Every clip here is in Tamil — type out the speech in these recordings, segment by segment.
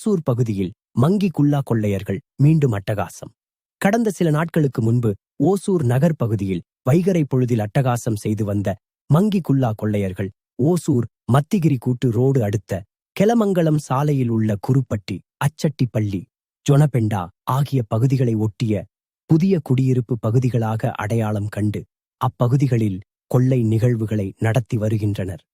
ஓசூர் பகுதியில் மங்கி குல்லா கொள்ளையர்கள் மீண்டும் அட்டகாசம். கடந்த சில நாட்களுக்கு முன்பு ஓசூர் நகர் பகுதியில் வைகரை பொழுதில் அட்டகாசம் செய்து வந்த மங்கி குல்லா கொள்ளையர்கள் ஓசூர் மத்திகிரி கூட்டு ரோடு அடுத்த கெலமங்கலம் சாலையில் உள்ள குருப்பட்டி அச்சட்டிப்பள்ளி ஜொனபெண்டா ஆகிய பகுதிகளை ஒட்டிய புதிய குடியிருப்பு பகுதிகளாக அடையாளம் கண்டு அப்பகுதிகளில் கொள்ளை நிகழ்வுகளை நடத்தி வருகின்றனர்.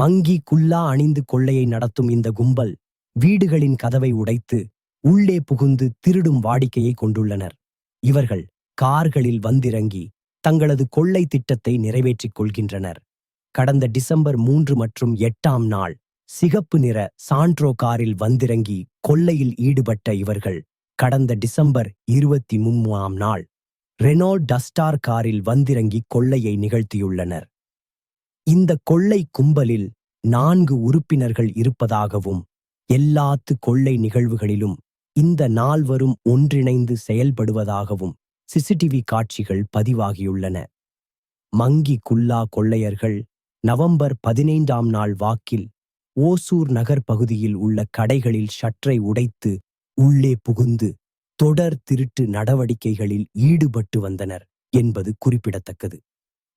மங்கி குல்லா அணிந்து கொள்ளையை நடத்தும் இந்த கும்பல் வீடுகளின் கதவை உடைத்து உள்ளே புகுந்து திருடும் வாடிக்கையை கொண்டுள்ளனர். இவர்கள் கார்களில் வந்திறங்கி தங்களது கொள்ளை திட்டத்தை நிறைவேற்றிக் கொள்கின்றனர். கடந்த டிசம்பர் மூன்று மற்றும் எட்டாம் நாள் சிகப்பு நிற சாண்ட்ரோ காரில் வந்திறங்கி கொள்ளையில் ஈடுபட்ட இவர்கள் கடந்த டிசம்பர் இருபத்தி மூன்றாம் நாள் ரெனோ டஸ்டார் காரில் வந்திறங்கி கொள்ளையை நிகழ்த்தியுள்ளனர். இந்த கொள்ளை கும்பலில் நான்கு உறுப்பினர்கள் இருப்பதாகவும் எல்லாத்து கொள்ளை நிகழ்வுகளிலும் இந்த நால்வரும் ஒன்றிணைந்து செயல்படுவதாகவும் சிசிடிவி காட்சிகள் பதிவாகியுள்ளன. மங்கி குல்லா கொள்ளையர்கள் நவம்பர் பதினைந்தாம் நாள் வாக்கில் ஓசூர் நகர் பகுதியில் உள்ள கடைகளில் ஷட்டரை உடைத்து உள்ளே புகுந்து தொடர் திருட்டு நடவடிக்கைகளில் ஈடுபட்டு வந்தனர் என்பது குறிப்பிடத்தக்கது.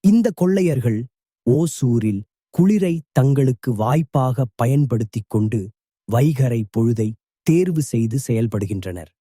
இந்த கொள்ளையர்கள் ஓசூரில் குளிரை தங்களுக்கு வாய்ப்பாக பயன்படுத்திக் கொண்டு வைகரை பொழுதை தேர்வு செய்து செயல்படுகின்றனர்.